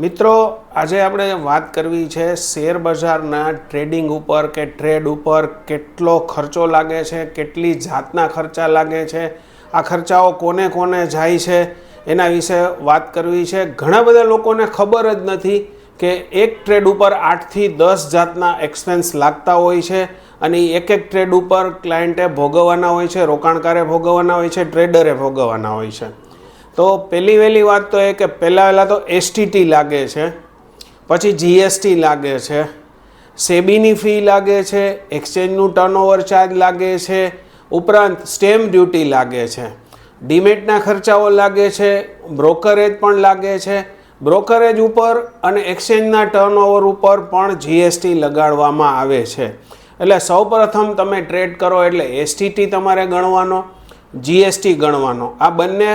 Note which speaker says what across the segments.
Speaker 1: મિત્રો, આજે આપણે વાત કરવી છે શેર બજારના ટ્રેડિંગ ઉપર કે ટ્રેડ ઉપર કેટલો ખર્ચો લાગે છે, કેટલી જાતના ખર્ચા લાગે છે, આ ખર્ચાઓ કોને કોને જાય છે, એના વિશે વાત કરવી છે. ઘણા બધા લોકોને ખબર જ નથી કે એક ટ્રેડ ઉપર આઠથી દસ જાતના એક્સપેન્સ લાગતા હોય છે અને એક એક ટ્રેડ ઉપર ક્લાયન્ટે ભોગવવાના હોય છે, રોકાણકારે ભોગવવાના હોય છે ટ્રેડરે ભોગવવાના હોય છે. તો પહેલી વહેલી વાત તો એ કે પહેલાં પહેલાં તો એસટીટી લાગે છે, પછી જીએસટી લાગે છે, સેબીની ફી લાગે છે, એક્સચેન્જનું ટર્નઓવર ચાર્જ લાગે છે, ઉપરાંત સ્ટેમ્પ ડ્યુટી લાગે છે, ડીમેટના ખર્ચાઓ લાગે છે બ્રોકરેજ પણ લાગે છે બ્રોકરેજ ઉપર અને એક્સચેન્જના ટર્નઓવર ઉપર પણ જીએસટી લગાડવામાં આવે છે. એટલે સૌપ્રથમ તમે ટ્રેડ કરો એટલે એસટીટી તમારે ગણવાનો જીએસટી ગણવાનો. આ બંને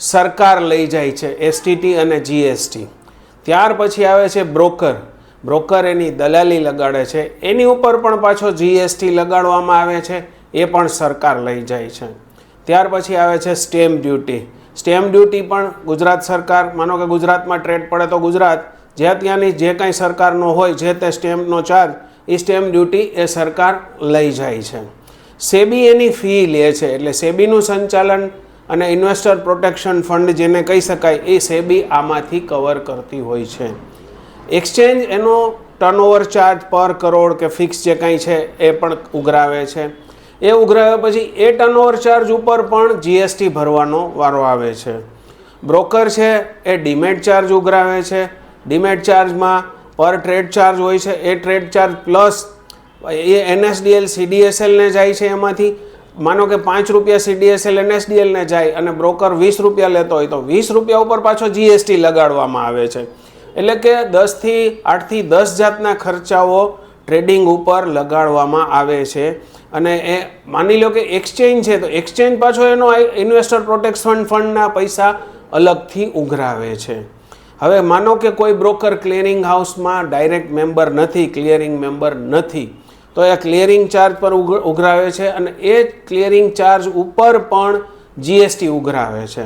Speaker 1: સરકાર લઈ જાય છે એસટીટી અને જીએસટી ત્યાર પછી આવે છે બ્રોકર. બ્રોકર એની દલાલી લગાડે છે. એની ઉપર પણ પાછો જીએસટી લગાડવામાં આવે છે. એ પણ સરકાર લઈ જાય છે. ત્યાર પછી આવે છે સ્ટેમ્પ ડ્યુટી સ્ટેમ્પ ડ્યુટી પણ ગુજરાત સરકાર, માનો કે ગુજરાતમાં ટ્રેડ પડે તો ગુજરાત જ્યાં ત્યાંની જે કાંઈ સરકારનો હોય, જે તે સ્ટેમ્પનો ચાર્જ એ સ્ટેમ્પ ડ્યુટી એ સરકાર લઈ જાય છે. સેબી એની ફી લે છે. એટલે સેબીનું સંચાલન અને ઇન્વેસ્ટર પ્રોટેક્શન ફંડ જેને કહી શકાય, એ સેબી આમાંથી કવર કરતી હોય છે. એક્સચેન્જ એનો ટર્નઓવર ચાર્જ પર કરોડ કે ફિક્સ જે કાંઈ છે, એ પણ ઉઘરાવે છે. એ ઉઘરાવ્યા પછી એ ટર્નઓવર ચાર્જ ઉપર પણ જીએસટી ભરવાનો વારો આવે છે. બ્રોકર છે, એ ડીમેટ ચાર્જ ઉઘરાવે છે. ડીમેટ ચાર્જમાં પર ટ્રેડ ચાર્જ હોય છે, એ ટ્રેડ ચાર્જ પ્લસ એ એનએસડીએલ સીડીએસએલને જાય છે એમાંથી. માનો કે પાંચ રૂપિયા સીડીએસએલ એનએસડીએલને જાય અને બ્રોકર વીસ રૂપિયા લેતો હોય તો વીસ રૂપિયા ઉપર પાછો જીએસટી લગાડવામાં આવે છે. એટલે કે દસથી આઠથી દસ જાતના ખર્ચાઓ ટ્રેડિંગ ઉપર લગાડવામાં આવે છે. અને એ માની લો કે એક્સચેન્જ છે તો એક્સચેન્જ પાછો એનો ઇન્વેસ્ટર પ્રોટેક્શન ફંડના પૈસા અલગથી ઉઘરાવે છે. હવે માનો કે કોઈ બ્રોકર ક્લિયરિંગ હાઉસમાં ડાયરેક્ટ મેમ્બર નથી ક્લિયરિંગ મેમ્બર નથી. તો એ ક્લિયરિંગ ચાર્જ પર ઉઘ- ઉઘરાવે છે અને એ ક્લિયરિંગ ચાર્જ ઉપર પણ જીએસટી ઉઘરાવે છે.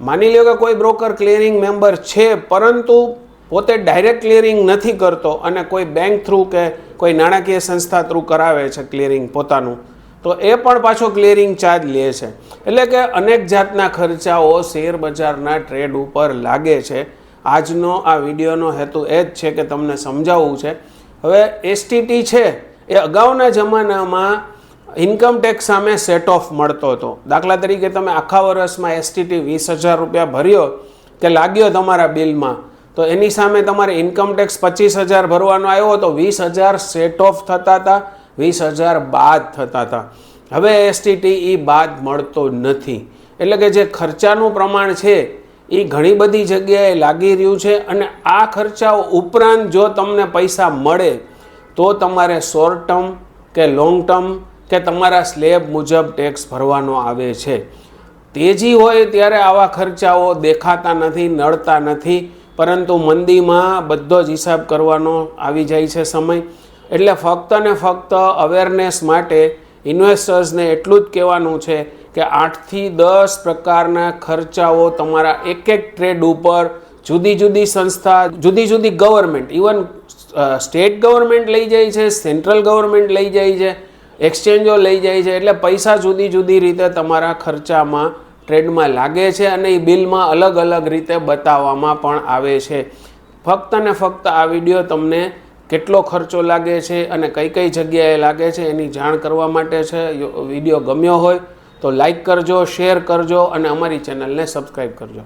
Speaker 1: માની લો કે કોઈ બ્રોકર ક્લિયરિંગ મેમ્બર છે, પરંતુ પોતે ડાયરેક્ટ ક્લિયરિંગ નથી કરતો અને કોઈ બેંક થ્રુ કે કોઈ નાણાકીય સંસ્થા થ્રુ કરાવે છે ક્લિયરિંગ પોતાનું, તો એ પણ પાછો ક્લિયરિંગ ચાર્જ લે છે. એટલે કે અનેક જાતના ખર્ચાઓ શેર બજારના ટ્રેડ ઉપર લાગે છે. આજનો આ વિડીયોનો હેતુ એ જ છે કે તમને સમજાવવું છે. હવે એસટીટી છે એ અગાઉના જમાનામાં ઇન્કમટેક્સ સામે સેટ ઓફ મળતો હતો. દાખલા તરીકે તમે આખા વર્ષમાં એસટીટી વીસ હજાર રૂપિયા ભર્યો કે લાગ્યો તમારા બિલમાં, તો એની સામે તમારે ઇન્કમટેક્સ પચીસ હજાર ભરવાનો આવ્યો તો વીસ હજાર સેટ ઓફ થતા હતા, વીસ હજાર બાદ થતા હતા. હવે એસટીટી એ બાદ મળતો નથી. એટલે કે જે ખર્ચાનું પ્રમાણ છે એ ઘણી બધી જગ્યાએ લાગી રહ્યું છે અને આ ખર્ચાઓ ઉપરાંત જો તમને પૈસા મળે તો તમારે શોર્ટ ટર્મ કે લોંગ ટર્મ કે તમારા સ્લેબ મુજબ ટેક્સ ભરવાનો આવે છે. તેજી હોય ત્યારે આવા ખર્ચાઓ દેખાતા નથી, નડતા નથી, પરંતુ મંદીમાં બધો જ હિસાબ કરવાનો આવી જાય છે સમય. એટલે ફક્ત ને ફક્ત અવેરનેસ માટે ઇન્વેસ્ટર્સને એટલું જ કહેવાનું છે કે આઠથી દસ પ્રકારના ખર્ચાઓ તમારા એક એક ટ્રેડ ઉપર જુદી જુદી સંસ્થા, જુદી જુદી ગવર્મેન્ટ ઇવન સ્ટેટ ગવર્મેન્ટ લઈ જાય છે, સેન્ટ્રલ ગવર્મેન્ટ લઈ જાય છે, એક્સચેન્જો લઈ જાય છે, એટલે પૈસા જુદી જુદી રીતે તમારા ખર્ચામાં, ટ્રેડમાં લાગે છે અને એ બિલમાં અલગ અલગ રીતે બતાવવામાં પણ આવે છે. ફક્ત ને ફક્ત આ વીડિયો તમને કેટલો ખર્ચો લાગે છે અને કઈ કઈ જગ્યાએ લાગે છે એની જાણ કરવા માટે છે વીડિયો ગમ્યો હોય તો લાઈક કરજો, શેર કરજો અને અમારી ચેનલને સબસ્ક્રાઈબ કરજો.